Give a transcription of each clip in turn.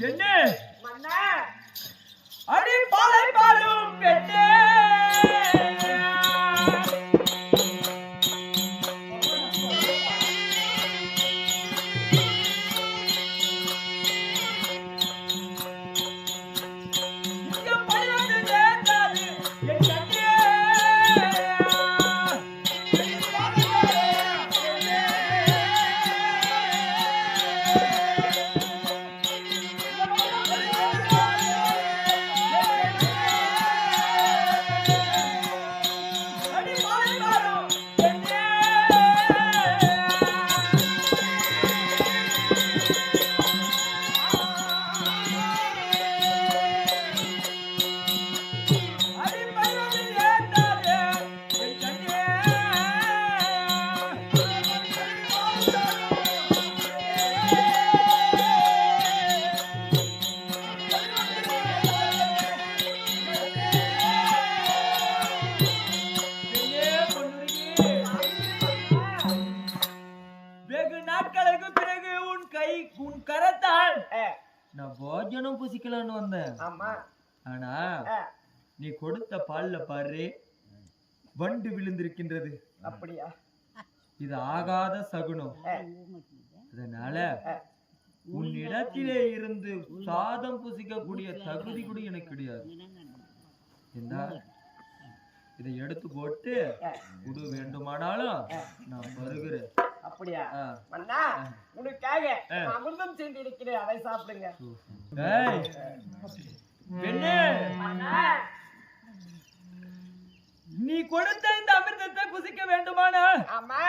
என்ன? அடி பாலை பாரும் பெண்ணே உன் உன் கரத்தால். நான் போஜனம் புசிக்கலான்னு வந்தேன். ஆமா. ஆனா நீ கொடுத்த பால்ல பாரு. வண்டு விழுந்திருக்கின்றது. அப்படியா? இது ஆகாத சகுனம். அதனால ஆ. உன்னிடத்திலே இருந்து சாதம் புசிக்கக்கூடிய தகுதி கூட எனக்கு கிடையாது. இதை எடுத்து போட்டு குடு வேண்டுமானாலும் நான் வருகிறேன். அப்படியா. மன்னா உனக்காக அமிர்தம் செஞ்சு இருக்கிறேன் அதை சாப்பிடுங்க. நீ கொடுத்த இந்த அமிர்தத்தை புசிக்க வேண்டுமானால் ஆமா.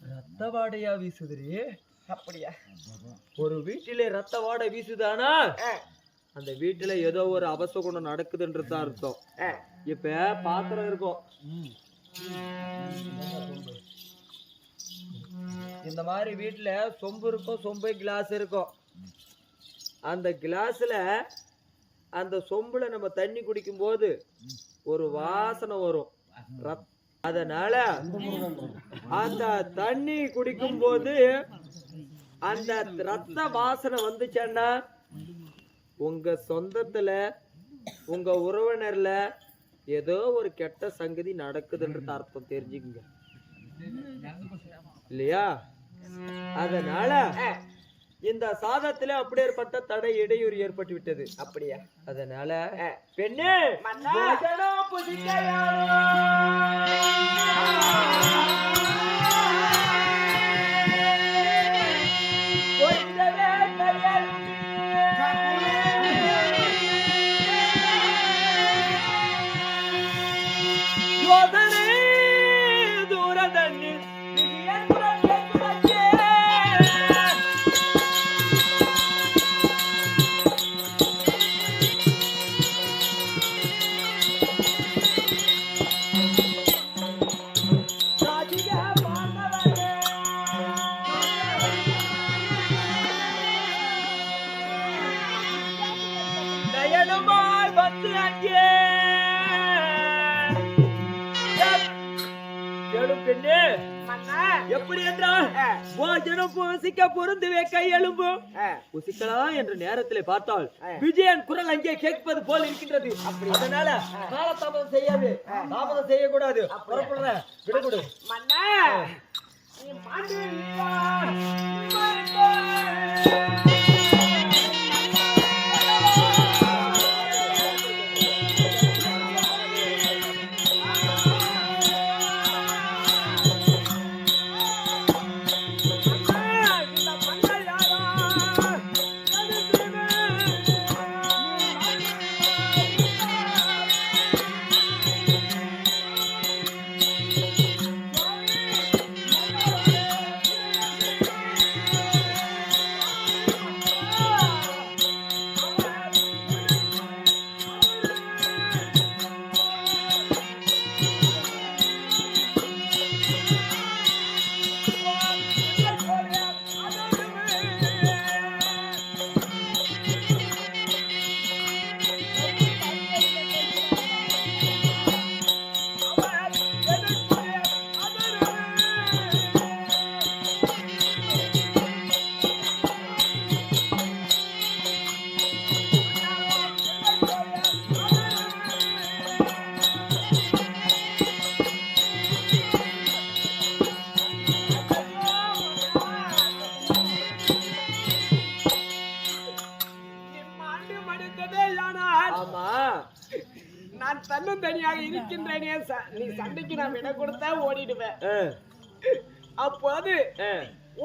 ரத்த வாடையா வீசுதுரி அப்படியா? ஒரு வீட்டிலே ரத்த வாடை வீசுதானா? அந்த வீட்டுல ஏதோ ஒரு அபசகுணம் நடக்குதுன்றது தான் அர்த்தம் இப்ப பாத்திரம் இருக்கும். இந்த மாதிரி வீட்டில் சொம்பு இருக்கும் சொம்பு கிளாஸ் இருக்கும் அந்த கிளாஸில் அந்த சொம்புல நம்ம தண்ணி குடிக்கும் போது ஒரு வாசனை வரும். ரத்- அதனால அந்த தண்ணி குடிக்கும் போது அந்த ரத்த வாசனை வந்துச்சேன்னா உங்க சொந்தத்துல உங்க உறவினர்ல ஏதோ ஒரு கெட்ட சங்கதி நடக்குதுன்றது அர்த்தம் தெரிஞ்சுக்குங்க. இல்லையா? அதனால இந்த சாதத்துல அப்படியேற்பட்ட தடை இடையூறு ஏற்பட்டு விட்டது அப்படியா? அதனால பெண்ணே நயனமாய் வந்து அங்கே பெண்ணே. எப்படி என்றால் போஜனம் புசிக்க பொருந்துவே கை எலும்பு புசிக்கலாம் என்ற நேரத்திலே பார்த்தால். விஜயன் குரல் அங்கே கேட்பது போல் இருக்கின்றது. அதனால காலதாமதம் செய்யாது. தாமதம் செய்யக்கூடாது. புறப்படுற விடக்கூடாது மன்னா. நீ மாட்டு நான் தன்னும் தனியாக இருக்கின்றேனே நீ சண்டைக்கு நான் விட கொடுத்தா ஓடிடுவேன். அப்போது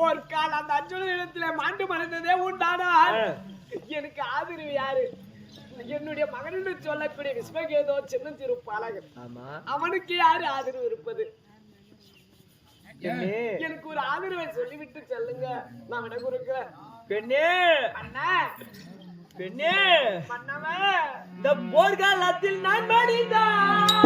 ஒரு கால் அந்த அர்ஜுன இடத்துல மாண்டு மறைந்ததே உண்டானா எனக்கு ஆதரவு யாரு? என்னுடைய மகன் சொல்லக்கூடிய விஸ்வகேதோ சின்னஞ்சிறு பாலகன். அவனுக்கு யாரு ஆதரவு இருப்பது? பெண்ணே. எனக்கு ஒரு ஆதரவை சொல்லிவிட்டு செல்லுங்க. நான் விட கொடுக்கிறேன். பெண்ணே. அண்ணா. பெண்ணே. மன்னவன் இந்த போர்க்காலத்தில் நான் மடிந்தான்.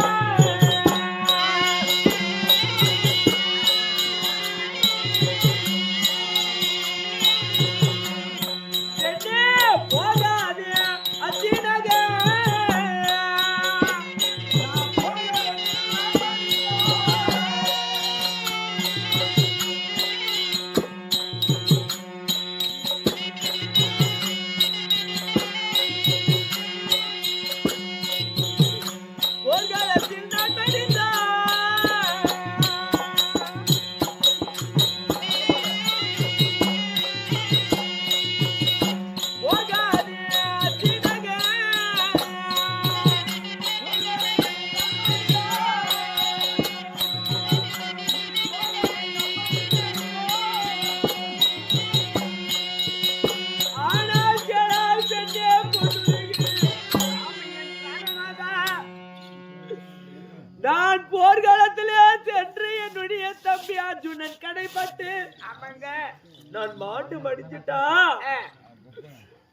மாட்டு மடிச்சிட்டா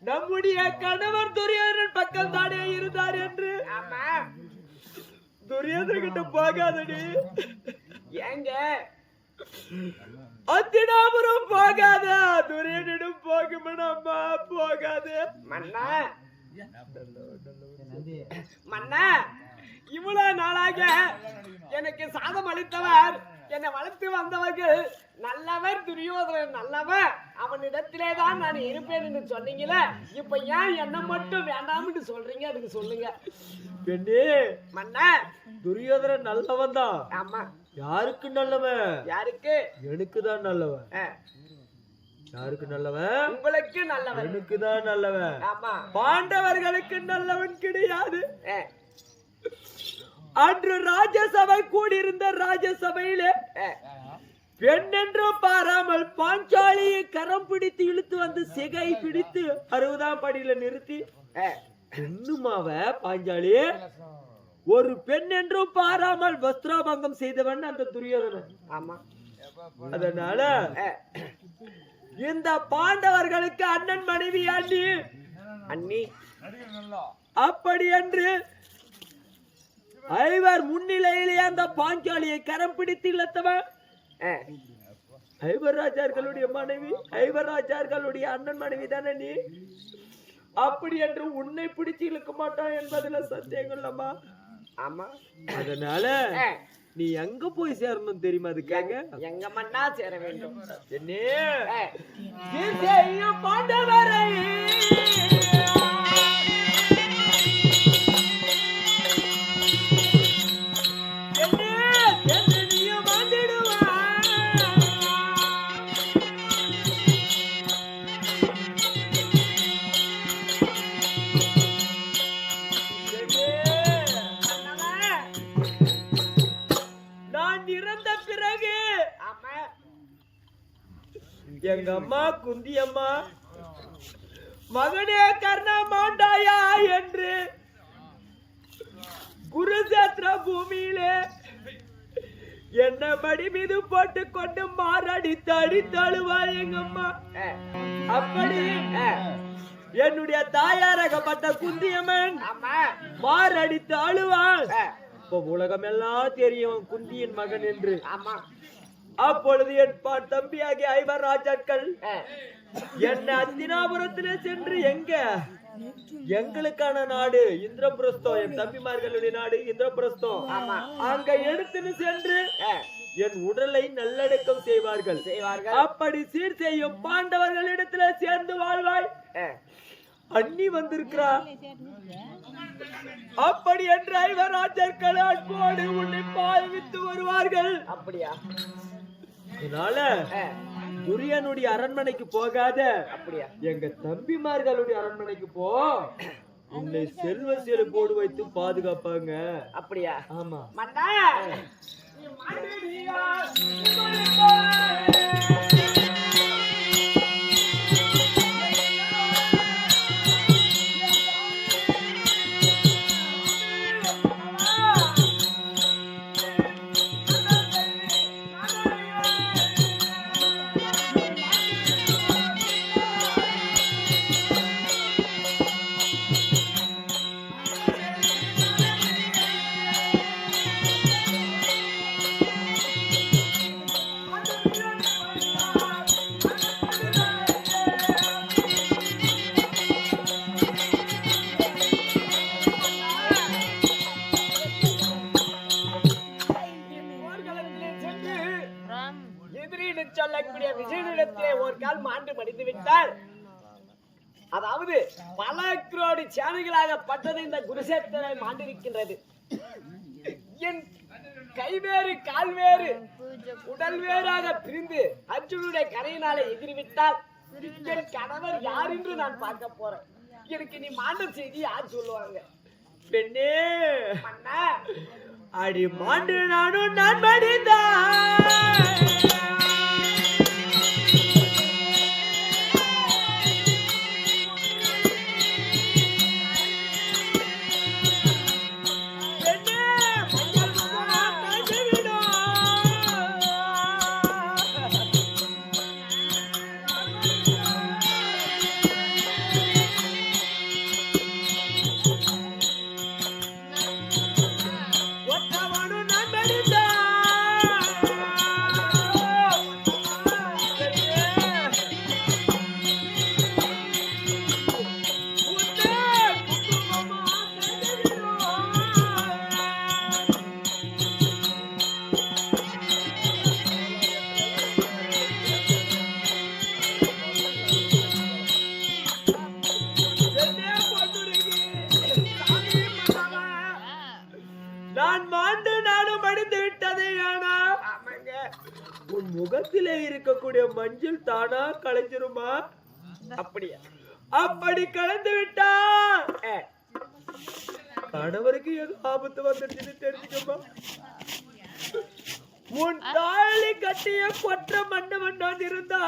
நம்முடைய கணவர் துரியோதனன் பக்கம் தானே இருந்தார் என்று? துரியோதன கிட்ட போகாதடி. ஏங்க? அத்தினாபுரம் போகாத. துரியோதனும் போகுமனம்மா போகாத. மன்னா. மன்னா. இவ்வளவு நாளாக எனக்கு சாதம் அளித்தவர் என்னை வளர்த்து வந்தவர்கள் நல்லவர் துரியோதனன் நல்லவன் அவனிடத்திலே தான் நான் இருப்பேன் என்று சொன்னீங்களே இப்ப ஏன் என்ன மட்டும் வேண்டாம்னு சொல்றீங்க அதுக்கு சொல்லுங்க. பெண்ணே மன்னா. துரியோதனன் நல்லவன் தான். ஆமா. யாருக்கு நல்லவன்? யாருக்கு? எனக்கு தான் நல்லவன். யாருக்கு நல்லவன்? உங்களுக்கு நல்லவன். எனக்கு தான் நல்லவன். ஆமா. பாண்டவர்களுக்கு நல்லவன் கிடையாது. அன்று ராஜசபை கூடியிருந்த ராஜசபையிலே ஆ, பெண் என்றும் பாராமல் பாஞ்சாலியை கரம் பிடித்து இழுத்து வந்து சிகை பிடித்து அறுபதாம் படியில நிறுத்தி இன்னுமாவ பாஞ்சாலி? ஒரு பெண் என்றும் பாராமல் வஸ்திராபங்கம் செய்தவன் அந்த துரியோதனன். ஆமா. அதனால இந்த பாண்டவர்களுக்கு அண்ணன் மனைவி அண்ணி. அண்ணி. அப்படி என்று ஐவர் முன்னிலையிலே அந்த பாஞ்சாலியை கரம் பிடித்து இழுத்தவன். ஆ, ஐவர் ராஜார்களுடைய மனைவி ஐவர் ராஜார்களுடைய அண்ணன் மனைவி தானே நீ? அப்படி என்று உன்னை பிடிச்சு இழுக்க மாட்டான் என்பதுல சந்தேகம் இல்லம்மா. ஆமா. அதனால நீ எங்க போய் சேரணும் தெரியுமா அதுக்காக? எங்க மண்ணா சேர வேண்டும். என்ன? பாண்டவரை மடி மீது போட்டு கொண்டு மாரடித்து அடித்தழுவாள் எங்க அம்மா அப்படி என்னுடைய தாயாரகப்பட்ட குந்தியம்மன் மாரடித்து அழுவாள். இப்ப உலகமெல்லாம் தெரியும் குந்தியின் மகன் என்று. அப்பொழுது என் தம்பியாகிய ஐவர் ராஜாக்கள் என்ன அத்தினாபுரத்திலே சென்று எங்க? எங்களுக்கான நாடு இந்திரபிரஸ்தம். என் தம்பிமார்களுடைய நாடு இந்திரபிரஸ்தம். ஆமா. அங்க எடுத்துன்னு சென்று என் உடலை நல்லடக்கம் செய்வார்கள். செய்வார்கள். அப்படி சீர் செய்யும் பாண்டவர்களிடத்துல சேர்ந்து வாழ்வாய். அண்ணி வந்திருக்கிறா. அப்படி என்று ஐவராஜர்கள் அன்போடு உன்னை பாய்வித்து வருவார்கள். அப்படியா? அதனால ஆ, துரியனுடைய அரண்மனைக்கு போகாத. அப்படியா? எங்க தம்பிமார்களுடைய அரண்மனைக்கு போ. உன்னை செல்வ செழிப்போடு வைத்து பாதுகாப்பாங்க. அப்படியா? ஆமா. மன்னா விஜயனிடத்திலே மாண்டு மடிந்து விட்டால் அதாவது பல கோடி சேனைகளாகப்பட்டது இந்த குருசேத்திரை மாண்டிருக்கின்றது. என் கைவேறு கால்வேறு உடல் வேறாக பிரிந்து அர்ஜுனுடைய கரையினாலே எதிரிவிட்டால் என் கணவர் யார் என்று நான் பார்க்க போறேன். எனக்கு நீ மாண்ட செய்தி யார் சொல்லுவாங்க? பெண்ணே அடி மாண்டு நானும் நான் மடிந்தான் அப்படி கலந்து விட்டா. கணவருக்கு ஏதோ ஆபத்து வந்துருச்சுன்னு தெரிஞ்சுக்கமா. உன் தாலி கட்டிய கொற்ற நான் இருந்தா.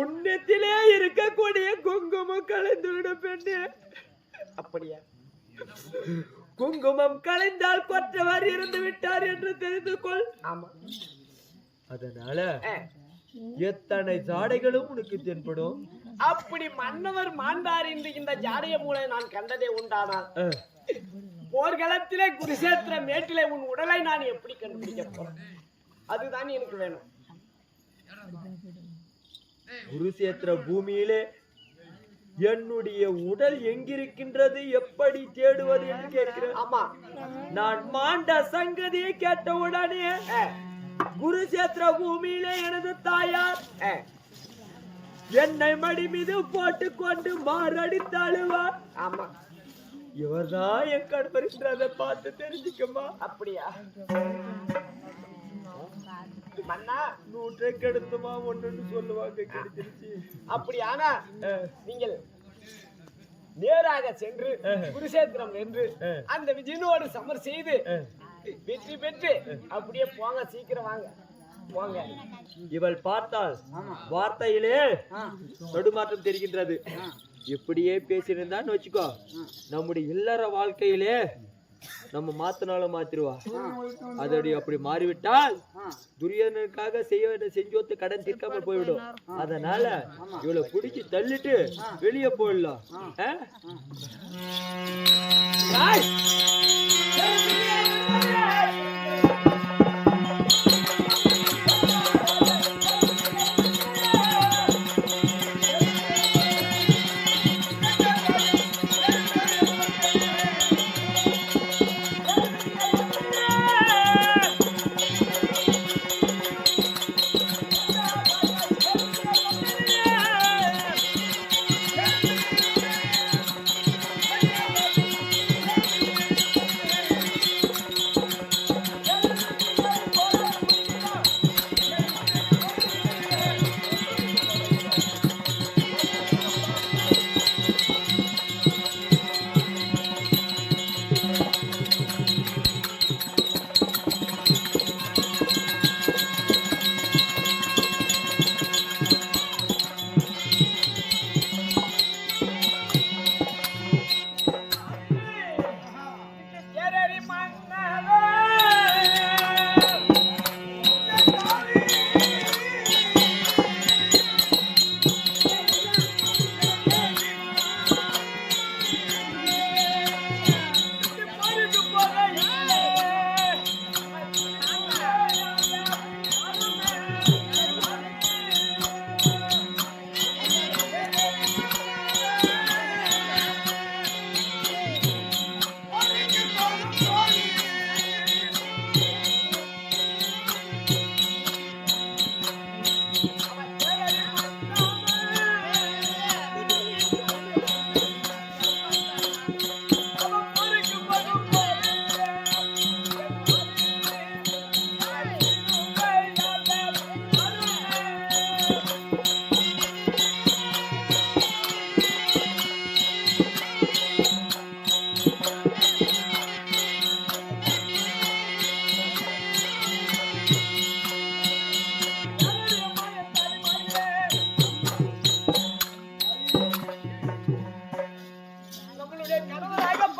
உன்னத்திலே இருக்கக்கூடிய குங்குமம் கலைந்து விட பெண்ணு. அப்படியா? குங்குமம் கலைந்தால் கொற்றவர் இருந்து விட்டார் என்று தெரிந்து கொள். ஆமா. அதனால எத்தனை சாடைகளும் உனக்கு தென்படும்? அப்படி மன்னவர் மாண்டார் என்று இந்த ஜாடைய மூளை நான் கண்டதே உண்டானால் போர்க்களத்திலே குருசேத்திர மேட்டிலே உன் உடலை நான் எப்படி கண்டுபிடிக்க போறேன்? அதுதான் எனக்கு வேணும். குருசேத்திர பூமியிலே என்னுடைய உடல் எங்கிருக்கின்றது? எப்படி தேடுவது என்று கேட்கிறேன். ஆமா. நான் மாண்ட சங்கதியை கேட்ட உடனே ஏ, குருசேத்திர பூமியிலே எனது தாயார். என்னை மடி மீது போட்டு கொண்டு மாரடித்தாளுவார் ஆமா. இவர்தான் என் கணவர் என்று அதை பார்த்து தெரிஞ்சுக்கமா? அப்படியா? மன்னா நூற்றை கெடுத்துமா ஒண்ணுன்னு சொல்லுவாங்க கிடைச்சிருச்சு அப்படியானா நீங்கள் நேராக சென்று குருசேத்திரம் வென்று அஹ். அந்த விஜயனோடு சமர் செய்து. வெற்றி பெற்று அப்படியே போங்க சீக்கிரம் வாங்க. போங்க. இவள் பார்த்தால் வார்த்தையிலே தடுமாற்றம் தெரிகின்றது. இப்படியே பேசியிருந்தான்னு வச்சுக்கோ. நம்முடைய இல்லற வாழ்க்கையிலே நம்ம மாத்தினாலும் மாத்திருவா. அதடி அப்படி மாறிவிட்டால் துரியோதனுக்காக செய்ய வேண்டிய செஞ்சோத்து கடன் தீர்க்காமல் போய்விடும். அதனால இவளை பிடிச்சி தள்ளிட்டு வெளியே போயிடலாம்.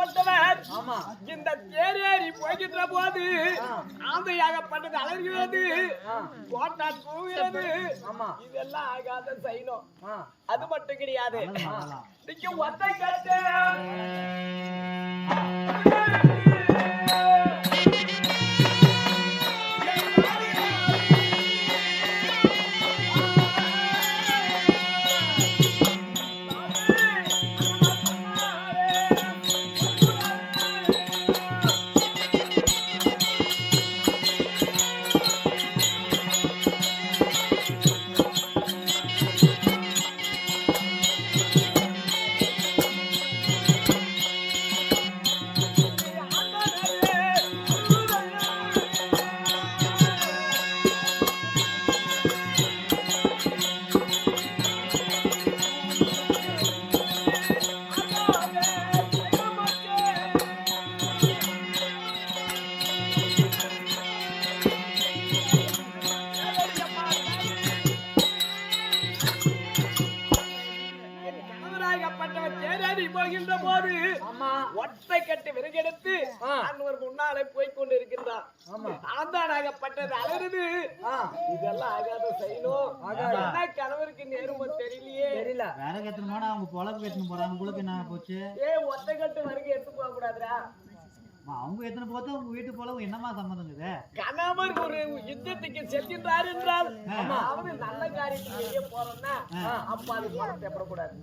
ஆ? ஏய்! ஆமா. இந்த தேரேறி போகின்ற போது ஆந்தையாகப்பட்டது அலறுகிறது. கோட்டா ஆமா. இதெல்லாம் ஆகாத ஆ. அது மட்டும் கிடையாது. நீங்க ஒத்தை கட்டு கணவராகப்பட்டவர் தேரேறி போகின்ற போது ஒற்றை கட்டு விறகெடுத்து. அன்வர் முன்னாலே போய் கொண்டு இருக்கின்றார் ஆமா. ஆந்தானாகப்பட்டது அலறுது. ஆ. இதெல்லாம் ஆகாத செய்யணும். என்ன கணவருக்கு நேருமோ தெரியலையே. தெரியல. விறகு போனா அவங்க பொழப்பு எத்தனை போறாங்க. உங்களுக்கு என்ன போச்சு? ஏ ஒத்தை கட்டு வரைக்கும் எடுத்து போக கூடாதுடா. அவங்க எத்தனை போத்து உங்க வீட்டு பொழப்பு என்னமா சம்மந்தம் கணவர் ஒரு யுத்தத்துக்கு செல்கின்றார் என்றால் அவரு நல்ல காரியத்துக்கு போறோம்னா அப்ப அது போல தேப்படக்கூடாது